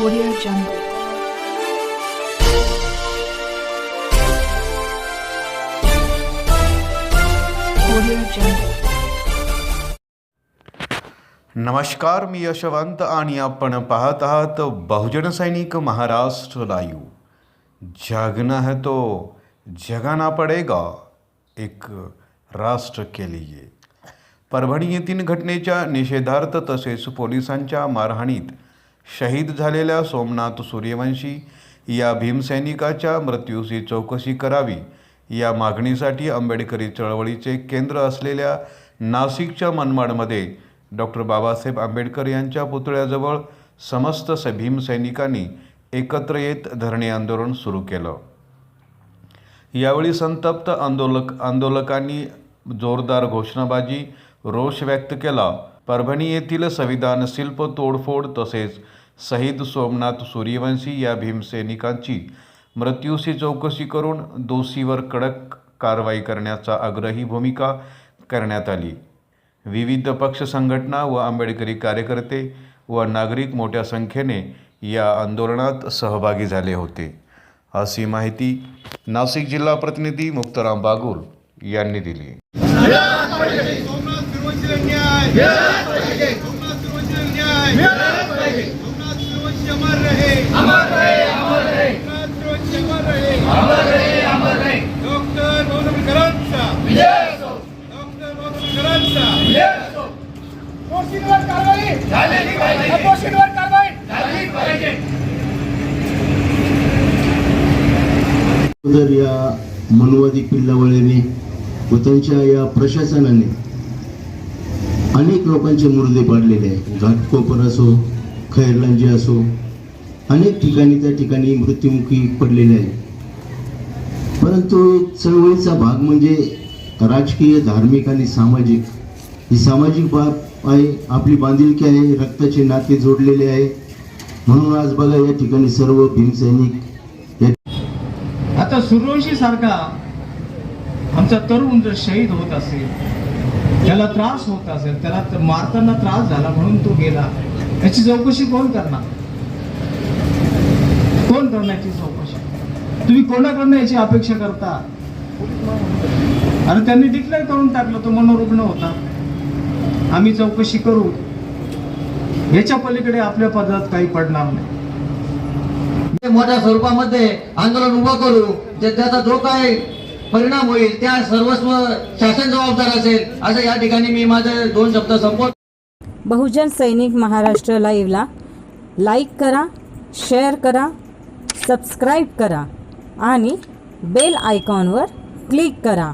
Audio Jungle. नमस्कार मी यशवंत आणि आपण पाहत आहात बहुजन सैनिक महाराष्ट्र लाईव्ह. जागना है तो जगाना पडेगा एक राष्ट्र के लिए. परभणी येथील घटनेच्या निषेधार्थ तसेच पोलिसांच्या मारहाणीत शहीद झालेल्या सोमनाथ सूर्यवंशी या भीमसैनिकाच्या मृत्यूची चौकशी करावी या मागणीसाठी आंबेडकरी चळवळीचे केंद्र असलेल्या नाशिकच्या मनमाडमध्ये डॉक्टर बाबासाहेब आंबेडकर यांच्या पुतळ्याजवळ समस्त स भीमसैनिकांनी एकत्र येत धरणे आंदोलन सुरू केलं. यावेळी संतप्त आंदोलक आंदोलकांनी जोरदार घोषणाबाजी रोष व्यक्त केला. परभणी येथील संविधान शिल्प तोडफोड तसेच शहीद सोमनाथ सूर्यवंशी या भीमसैनिकांची मृत्यूची चौकशी करून दोषीवर कडक कारवाई करण्याचा आग्रही भूमिका करण्यात आली विविध पक्ष संघटना व आंबेडकरी कार्यकर्ते व नागरिक मोठ्या संख्येने या आंदोलनात सहभागी झाले होते अशी माहिती नाशिक जिल्हा प्रतिनिधी मुक्ताराम बागुल यांनी दिली दोषींवर कारवाई पाहिजे दोषींवर कारवाई झाली पाहिजे या मनवादी पिल्लावळीने व त्यांच्या या प्रशासनाने अनेक लोकांचे मुर्दे पाडलेले आहे घाटकोपर असो खैरलांजी असो अनेक ठिकाणी त्या ठिकाणी मृत्युमुखी पडलेले आहे परंतु चळवळीचा भाग म्हणजे राजकीय धार्मिक आणि सामाजिक ही सामाजिक बाब आहे आपली बांधिलकी आहे रक्ताचे नाते जोडलेले आहे. म्हणून आज बघा या ठिकाणी सर्व भीमसैनिक आता सूर्यवंशी सारखा आमचा तरुण जर शहीद होत असेल त्याला त्रास होत असेल त्याला मारताना त्रास झाला म्हणून तो गेला याची चौकशी कोण करणार? कोण करणार याची चौकशी? तुम्ही कोणाकडनं याची अपेक्षा करता? अरे त्यांनी डिक्लेअर करून टाकलं तो मनोरुग्ण होता. आम्ही चौकशी करू. याच्या पलीकडे आपल्या पदात काही पडणार नाही. मोठ्या स्वरूपामध्ये आंदोलन उभं करू जे त्याचा जो काय परिणाम होईल त्या सर्वस्व शासन जबाबदार असेल असं या ठिकाणी मी माझे दोन शब्द संपवतो. बहुजन सैनिक महाराष्ट्र लाईव्हला लाईक करा शेअर करा सबस्क्राईब करा आणि बेल आयकॉनवर क्लिक करा.